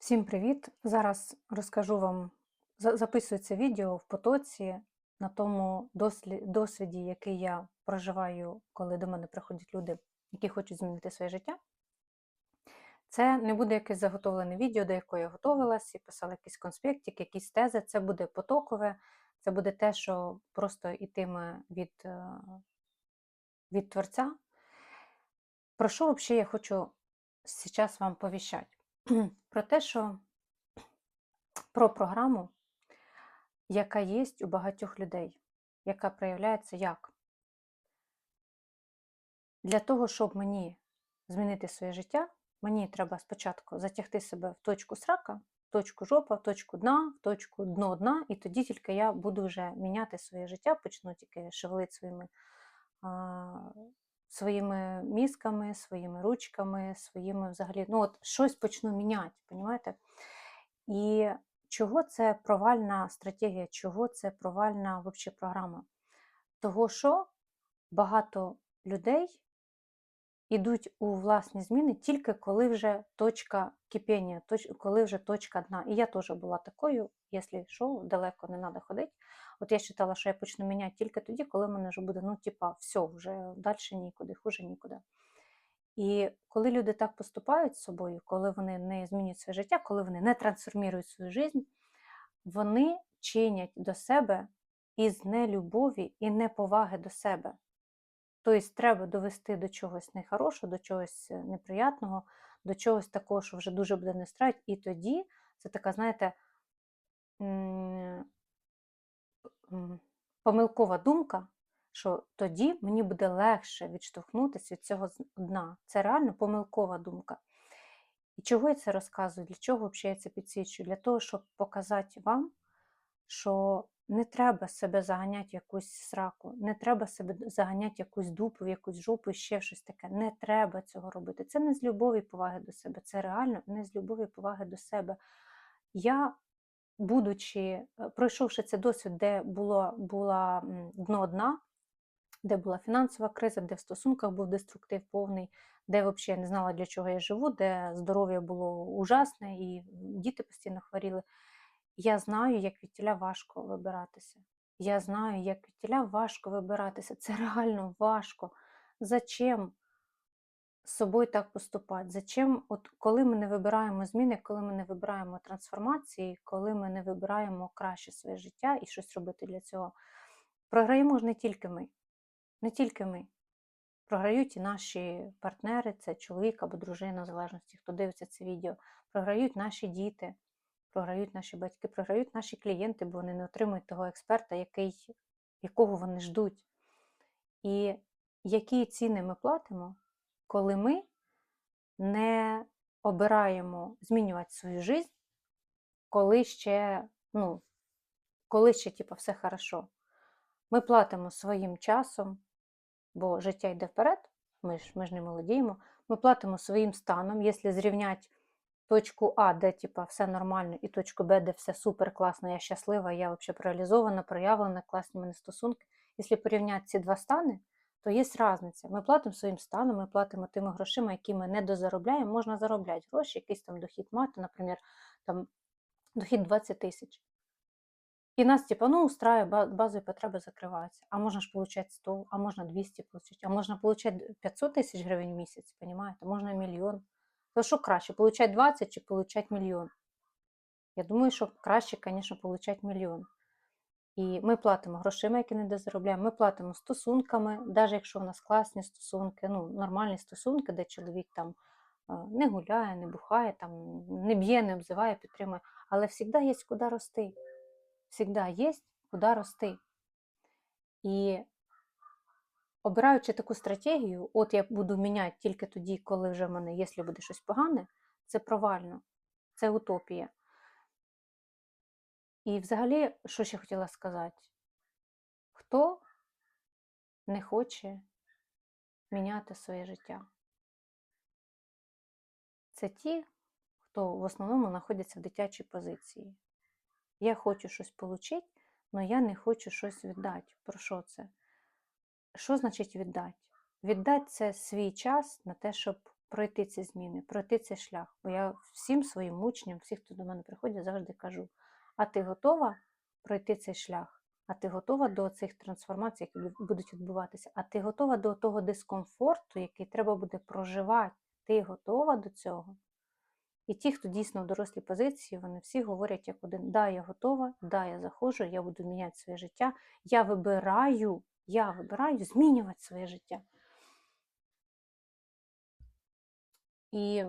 Всім привіт! Зараз розкажу вам, за- записую це відео в потоці на тому досвіді, який я проживаю, коли до мене приходять люди, які хочуть змінити своє життя. Це не буде якесь заготовлене відео, до якого я готувалась і писала якийсь конспектик, якісь тези. Це буде потокове, це буде те, що просто ітиме від, е, від творця. Про що взагалі я хочу зараз вам повіщати? Про те, що про програму, яка є у багатьох людей, яка проявляється як? Для того, щоб мені змінити своє життя, мені треба спочатку затягти себе в точку срака, в точку жопа, в точку дна, в точку дно дна, і тоді тільки я буду вже міняти своє життя, почну тільки шевелити своїми, своїми мізками, своїми ручками, своїми взагалі, ну от щось почну міняти, понімаєте? І чого це провальна стратегія, чого це провальна вообще програма? Того, що багато людей йдуть у власні зміни тільки коли вже точка кипіння, точ, коли вже точка дна. І я теж була такою, якщо що, далеко не треба ходити. От я вважала, що я почну міняти тільки тоді, коли в мене вже буде, ну, типа, все, вже далі нікуди, хуже нікуди. І коли люди так поступають з собою, коли вони не змінюють своє життя, коли вони не трансформують свою життя, вони чинять до себе із нелюбові і неповаги до себе. Тобто треба довести до чогось нехорошого, до чогось е, неприятного, до чогось такого, що вже дуже буде не страйт. І тоді це така, знаєте, помилкова думка, що тоді мені буде легше відштовхнутися від цього дна. Це реально помилкова думка. І чого я це розказую? Для чого взагалі я це підсвічую? Для того, щоб показати вам, що не треба себе заганяти якусь сраку, не треба себе заганяти якусь дупу, в якусь жопу, ще щось таке. Не треба цього робити. Це не з любові поваги до себе. Це реально не з любові поваги до себе. Я, будучи, е, пройшовши цей досвід, де було була дно дна, де була фінансова криза, де в стосунках був деструктив повний, де взагалі не знала, для чого я живу, де здоров'я було ужасне і діти постійно хворіли. Я знаю, як від тіля важко вибиратися. Я знаю, як від тіля важко вибиратися. Це реально важко. Зачем з собою так поступати? Зачем, от коли ми не вибираємо зміни, коли ми не вибираємо трансформації, коли ми не вибираємо краще своє життя і щось робити для цього, програємо ж не тільки ми, не тільки ми. Програють і наші партнери, це чоловік або дружина, в залежності, хто дивиться це відео, програють наші діти, програють наші батьки, програють наші клієнти, бо вони не отримують того експерта, який, якого вони ждуть. І які ціни ми платимо, коли ми не обираємо змінювати свою життя, коли ще, ну, коли ще типу, все хорошо. Ми платимо своїм часом, бо життя йде вперед, ми ж, ми ж не молодіємо. Ми платимо своїм станом, якщо зрівняти точку А, де типа, все нормально, і точку Б, де все супер класно, я щаслива, я взагалі реалізована, проявлена, класні в мене стосунки. Якщо порівняти ці два стани, то є різниця. Ми платимо своїм станом, ми платимо тими грошима, які ми не дозаробляємо. Можна заробляти гроші, якийсь там дохід мати, наприклад, там дохід 20 тисяч. І нас, типа, ну, устраює, ба- базові потреби закриваються. А можна ж получати 100, а можна 200 получити, а можна получати 500 тисяч гривень в місяць, понимаєте? Можна мільйон. То що краще, получати 20 чи получати мільйон? Я думаю, що краще, звісно, получати мільйон. І ми платимо грошима, які не дозаробляємо, ми платимо стосунками, навіть якщо в нас класні стосунки, ну, нормальні стосунки, де чоловік там е, не гуляє, не бухає, там, не б'є, не обзиває, підтримує. Але завжди є куди рости. Завжди є куди рости. І обираючи таку стратегію, от я буду міняти тільки тоді, коли вже в мене, якщо буде щось погане, це провально, це утопія. І взагалі, що ще хотіла сказати? Хто не хоче міняти своє життя? Це ті, хто в основному знаходяться в дитячій позиції. Я хочу щось отримати, але я не хочу щось віддати. Про що це? Що значить віддати? Віддати це свій час на те, щоб пройти ці зміни, пройти цей шлях. Бо я всім своїм учням, всіх, хто до мене приходять, завжди кажу: а ти готова пройти цей шлях? А ти готова до цих трансформацій, які будуть відбуватися? А ти готова до того дискомфорту, який треба буде проживати? Ти готова до цього? І ті, хто дійсно в дорослій позиції, вони всі говорять як один: да, я готова, да, я заходжу, я буду міняти своє життя. Я вибираю, я вибираю змінювати своє життя. І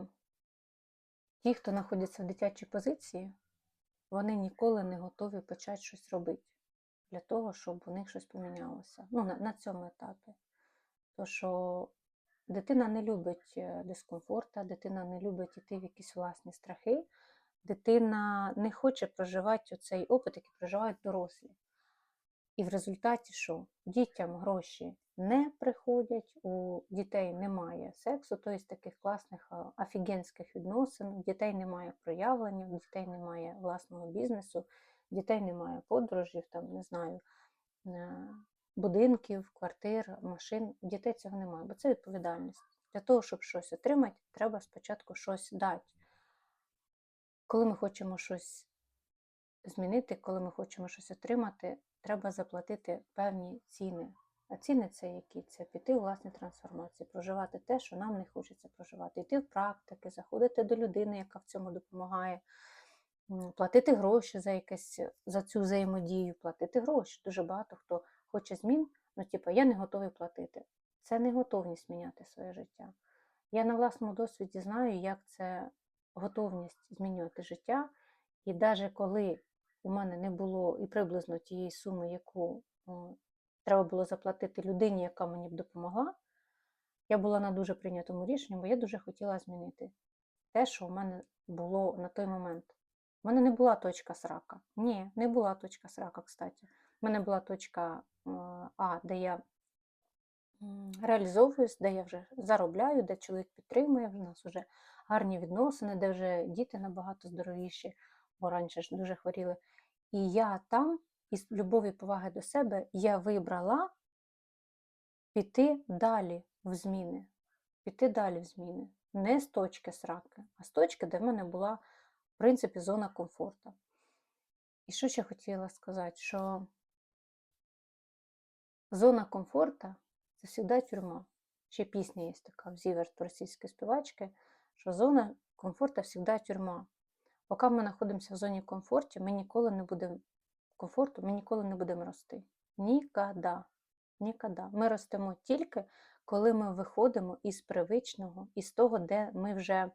ті, хто знаходяться в дитячій позиції, вони ніколи не готові почати щось робити для того, щоб у них щось помінялося. Ну, на, на цьому етапі. То що дитина не любить е, дискомфорта, дитина не любить йти в якісь власні страхи, дитина не хоче проживати цей опит, який проживають дорослі. І в результаті що? Дітям гроші не приходять, у дітей немає сексу, тобто таких класних офігенських відносин, у дітей немає проявлення, у дітей немає власного бізнесу, у дітей немає подорожів, там, не знаю, е, будинків, квартир, машин. У дітей цього немає, бо це відповідальність. Для того, щоб щось отримати, треба спочатку щось дати. Коли ми хочемо щось змінити, коли ми хочемо щось отримати, треба заплатити певні ціни. А ціни це які? Це піти у власні трансформації, проживати те, що нам не хочеться проживати, йти в практики, заходити до людини, яка в цьому допомагає, платити гроші за якесь за цю взаємодію, платити гроші. Дуже багато хто хоче змін, ну типу, я не готовий платити. Це не готовність міняти своє життя. Я на власному досвіді знаю, як це готовність змінювати життя. І навіть коли у мене не було і приблизно тієї суми, яку треба було заплатити людині, яка мені б допомогла, я була на дуже прийнятому рішенні, бо я дуже хотіла змінити те, що у мене було на той момент. У мене не була точка срака. Ні, не була точка срака, кстати. У мене була точка е, А, де я реалізовуюсь, де я вже заробляю, де чоловік підтримує, в нас вже гарні відносини, де вже діти набагато здоровіші, бо раніше ж дуже хворіли. І я там, із любові поваги до себе, я вибрала піти далі в зміни. Піти далі в зміни. Не з точки сраки, а з точки, де в мене була, в принципі, зона комфорту. І що ще хотіла сказати, що зона комфорту це завжди тюрма. Ще пісня є така в Зіверт російської співачки, що зона комфорту завжди тюрма. Поки ми знаходимося в зоні комфорту, ми ніколи не будемо комфорту, ми ніколи не будемо рости. Нікада. Нікада. Ми ростемо тільки, коли ми виходимо із привичного, із того, де ми вже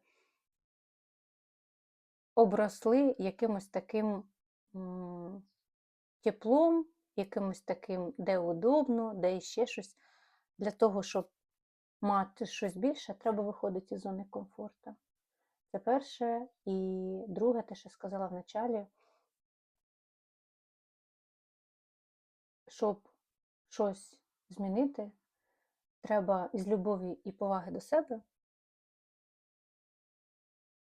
обросли якимось таким теплом, якимось таким, де удобно, де ще щось. Для того, щоб мати щось більше, треба виходити із зони комфорту. Це перше. І друге, те, що сказала в началі, щоб щось змінити, треба із любові і поваги до себе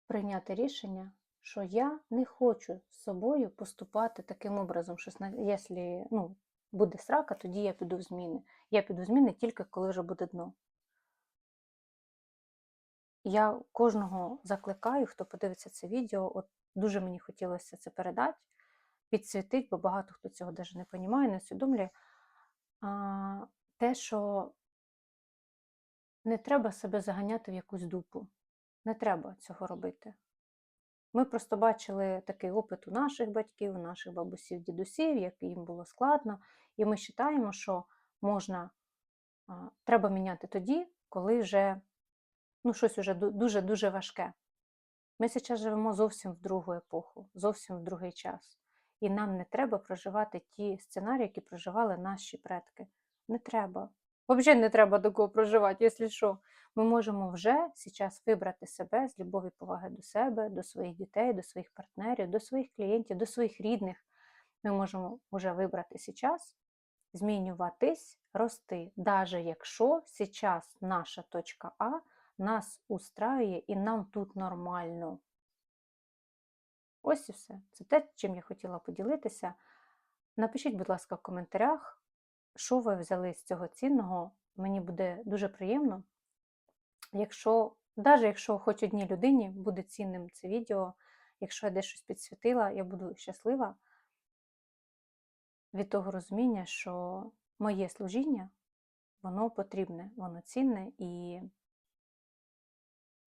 прийняти рішення, що я не хочу з собою поступати таким образом, що якщо ну, буде срака, тоді я піду в зміни. Я піду в зміни тільки коли вже буде дно. Я кожного закликаю, хто подивиться це відео, от дуже мені хотілося це передати, підсвітити, бо багато хто цього навіть не розуміє, не усвідомлює. Те, що не треба себе заганяти в якусь дупу. Не треба цього робити. Ми просто бачили такий опит у наших батьків, у наших бабусів, дідусів, як їм було складно, і ми вважаємо, що можна, треба міняти тоді, коли вже ну, щось уже дуже-дуже важке. Ми зараз живемо зовсім в другу епоху, зовсім в другий час. І нам не треба проживати ті сценарії, які проживали наші предки. Не треба. Взагалі не треба такого проживати, якщо що. Ми можемо вже зараз вибрати себе з любові поваги до себе, до своїх дітей, до своїх партнерів, до своїх клієнтів, до своїх рідних. Ми можемо вже вибрати зараз, змінюватись, рости, навіть якщо зараз наша точка А нас устраює і нам тут нормально. Ось і все. Це те, чим я хотіла поділитися. Напишіть, будь ласка, в коментарях, що ви взяли з цього цінного. Мені буде дуже приємно, якщо Навіть якщо хоч одній людині буде цінним це відео, якщо я десь щось підсвітила, я буду щаслива від того розуміння, що моє служіння, воно потрібне, воно цінне, і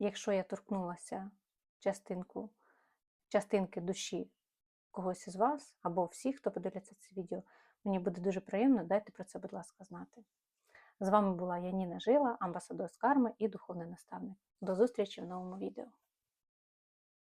якщо я торкнулася частинку, частинки душі когось із вас або всіх, хто подивляться це відео, мені буде дуже приємно, дайте про це, будь ласка, знати. З вами була Яніна Жила, амбасадор з карми і духовний наставник. До зустрічі в новому відео.